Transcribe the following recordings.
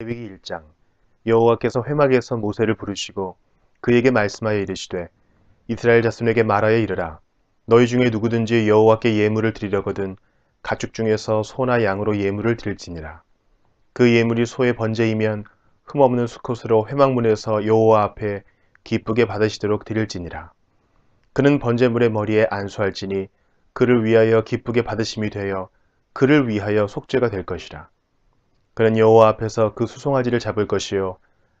레위기 1장. 여호와께서 회막에서 모세를 부르시고 그에게 말씀하여 이르시되 이스라엘 자손에게 말하여 이르라. 너희 중에 누구든지 여호와께 예물을 드리려거든 가축 중에서 소나 양으로 예물을 드릴지니라. 그 예물이 소의 번제이면 흠없는 수컷으로 회막문에서 여호와 앞에 기쁘게 받으시도록 드릴지니라. 그는 번제물의 머리에 안수할지니 그를 위하여 기쁘게 받으심이 되어 그를 위하여 속죄가 될 것이라 그는 여호와 앞에서 그 수송아지를 잡을 것이요.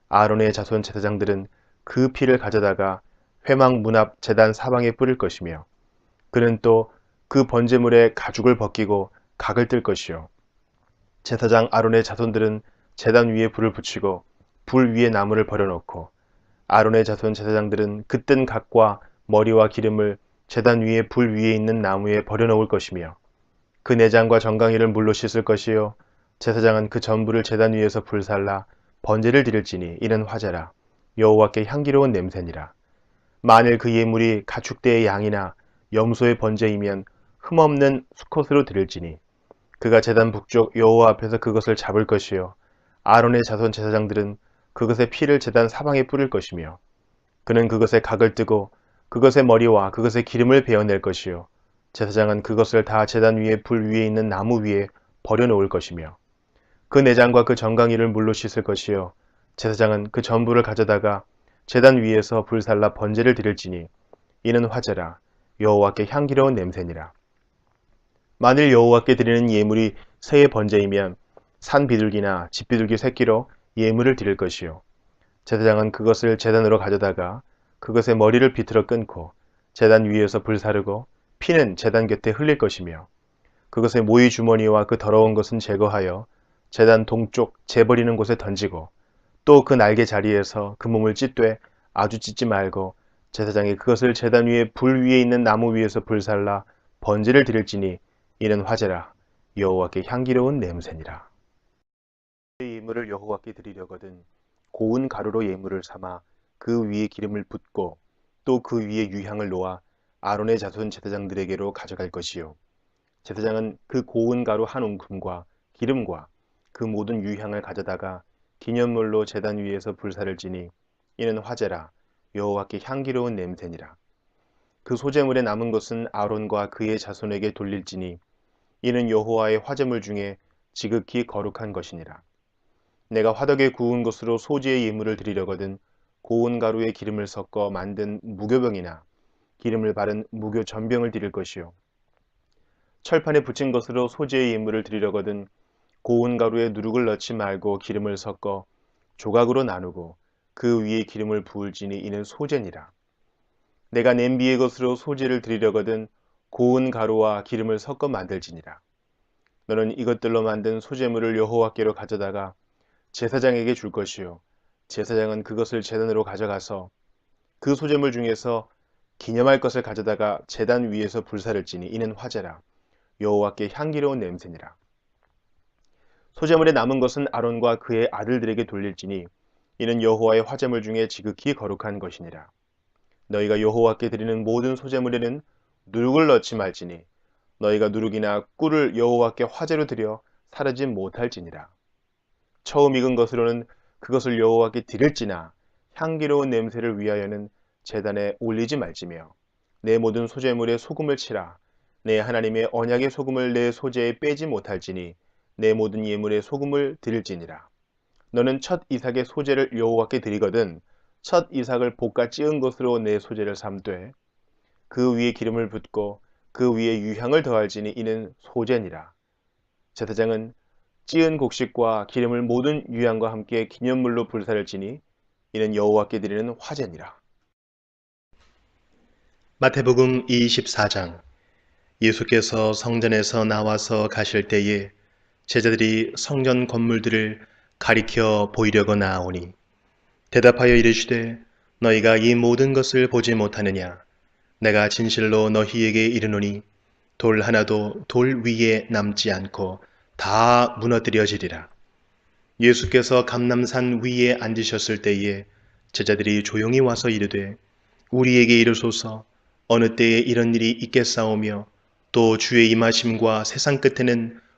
아론의 자손 제사장들은 그 피를 가져다가 회막 문앞 제단 사방에 뿌릴 것이며 그는 또 그 번제물에 가죽을 벗기고 각을 뜰 것이요. 제사장 아론의 자손들은 제단 위에 불을 붙이고 불 위에 나무를 버려놓고 아론의 자손 제사장들은 그 뜬 각과 머리와 기름을 제단 위에 불 위에 있는 나무에 버려놓을 것이며 그 내장과 정강이를 물로 씻을 것이요 제사장은 그 전부를 제단 위에서 불살라 번제를 드릴지니 이는 화제라. 여호와께 향기로운 냄새니라. 만일 그 예물이 가축대의 양이나 염소의 번제이면 흠없는 수컷으로 드릴지니. 그가 제단 북쪽 여호와 앞에서 그것을 잡을 것이요. 아론의 자손 제사장들은 그것의 피를 제단 사방에 뿌릴 것이며 그는 그것에 각을 뜨고 그것의 머리와 그것의 기름을 베어낼 것이요. 제사장은 그것을 다 제단 위에 불 위에 있는 나무 위에 버려놓을 것이며 그 내장과 그 정강이를 물로 씻을 것이요. 제사장은 그 전부를 가져다가 제단 위에서 불살라 번제를 드릴지니 이는 화제라. 여호와께 향기로운 냄새니라. 만일 여호와께 드리는 예물이 새의 번제이면 산 비둘기나 집 비둘기 새끼로 예물을 드릴 것이요. 제사장은 그것을 제단으로 가져다가 그것의 머리를 비틀어 끊고 제단 위에서 불사르고 피는 제단 곁에 흘릴 것이며 그것의 모이 주머니와 그 더러운 것은 제거하여 재단 동쪽 재버리는 곳에 던지고 또 그 날개 자리에서 그 몸을 찢되 아주 찢지 말고 제사장이 그것을 재단 위에 불 위에 있는 나무 위에서 불살라 번제를 드릴지니 이는 화제라 여호와께 향기로운 냄새니라. 예물을 여호와께 드리려거든 고운 가루로 예물을 삼아 그 위에 기름을 붓고 또 그 위에 유향을 놓아 아론의 자손 제사장들에게로 가져갈 것이요 제사장은 그 고운 가루 한 움큼과 기름과 그 모든 유향을 가져다가 기념물로 제단 위에서 불사를 지니 이는 화제라 여호와께 향기로운 냄새니라. 그 소재물에 남은 것은 아론과 그의 자손에게 돌릴지니 이는 여호와의 화재물 중에 지극히 거룩한 것이니라. 내가 화덕에 구운 것으로 소지의 예물을 드리려거든 고운 가루에 기름을 섞어 만든 무교병이나 기름을 바른 무교 전병을 드릴 것이요. 철판에 붙인 것으로 소지의 예물을 드리려거든 고운 가루에 누룩을 넣지 말고 기름을 섞어 조각으로 나누고 그 위에 기름을 부을지니 이는 소재니라. 내가 냄비의 것으로 소재를 드리려거든 고운 가루와 기름을 섞어 만들지니라. 너는 이것들로 만든 소재물을 여호와께로 가져다가 제사장에게 줄 것이요. 제사장은 그것을 제단으로 가져가서 그 소재물 중에서 기념할 것을 가져다가 제단 위에서 불사를 지니 이는 화제라. 여호와께 향기로운 냄새니라. 소재물에 남은 것은 아론과 그의 아들들에게 돌릴지니 이는 여호와의 화재물 중에 지극히 거룩한 것이니라. 너희가 여호와께 드리는 모든 소재물에는 누룩을 넣지 말지니 너희가 누룩이나 꿀을 여호와께 화재로 드려 사르지 못할지니라. 처음 익은 것으로는 그것을 여호와께 드릴지나 향기로운 냄새를 위하여는 재단에 올리지 말지며 내 모든 소재물에 소금을 치라. 내 하나님의 언약의 소금을 내 소재에 빼지 못할지니 내 모든 예물에 소금을 드릴지니라. 너는 첫 이삭의 소재를 여호와께 드리거든 첫 이삭을 볶아 찌은 것으로 내 소재를 삼되 그 위에 기름을 붓고 그 위에 유향을 더할지니 이는 소재니라. 제사장은 찌은 곡식과 기름을 모든 유향과 함께 기념물로 불사를 지니 이는 여호와께 드리는 화제니라. 마태복음 24장 예수께서 성전에서 나와서 가실 때에 제자들이 성전 건물들을 가리켜 보이려고 나오니 대답하여 이르시되 너희가 이 모든 것을 보지 못하느냐? 내가 진실로 너희에게 이르노니 돌 하나도 돌 위에 남지 않고 다 무너뜨려지리라. 예수께서 감남산 위에 앉으셨을 때에 제자들이 조용히 와서 이르되 우리에게 이르소서. 어느 때에 이런 일이 있겠사오며 또 주의 임하심과 세상 끝에는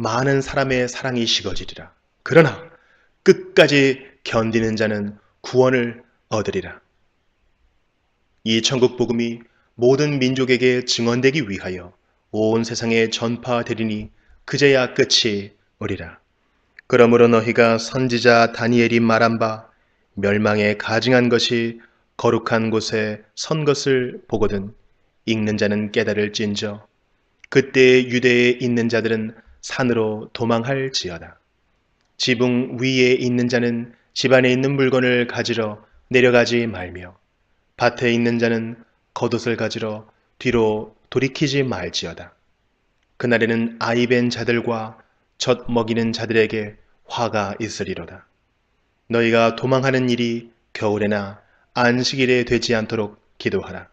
많은 사람의 사랑이 식어지리라. 그러나 끝까지 견디는 자는 구원을 얻으리라. 이 천국 복음이 모든 민족에게 증언되기 위하여 온 세상에 전파되리니 그제야 끝이 오리라. 그러므로 너희가 선지자 다니엘이 말한 바 멸망에 가증한 것이 거룩한 곳에 선 것을 보거든 읽는 자는 깨달을 진저 그때 유대에 있는 자들은 산으로 도망할지어다. 지붕 위에 있는 자는 집안에 있는 물건을 가지러 내려가지 말며 밭에 있는 자는 겉옷을 가지러 뒤로 돌이키지 말지어다. 그날에는 아이 벤 자들과 젖 먹이는 자들에게 화가 있으리로다. 너희가 도망하는 일이 겨울에나 안식일에 되지 않도록 기도하라.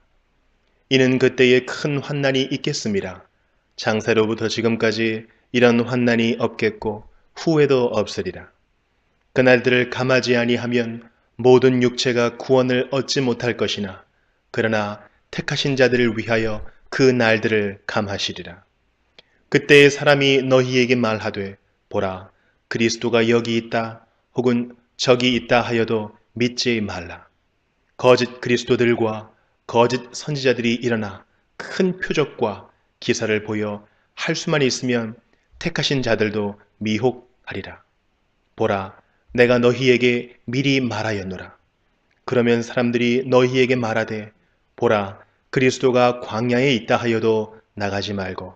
이는 그때에 큰 환난이 있겠습니다. 장세로부터 지금까지 이런 환난이 없겠고 후에도 없으리라. 그날들을 감하지 아니하면 모든 육체가 구원을 얻지 못할 것이나 그러나 택하신 자들을 위하여 그 날들을 감하시리라. 그때의 사람이 너희에게 말하되 보라 그리스도가 여기 있다 혹은 저기 있다 하여도 믿지 말라. 거짓 그리스도들과 거짓 선지자들이 일어나 큰 표적과 기사를 보여 할 수만 있으면 택하신 자들도 미혹하리라. 보라, 내가 너희에게 미리 말하였노라. 그러면 사람들이 너희에게 말하되, 보라, 그리스도가 광야에 있다 하여도 나가지 말고,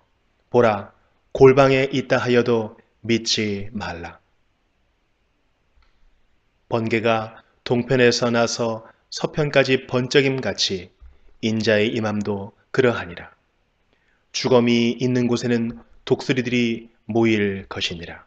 보라, 골방에 있다 하여도 믿지 말라. 번개가 동편에서 나서 서편까지 번쩍임 같이 인자의 임함도 그러하니라. 주검이 있는 곳에는 독수리들이 모일 것이니라.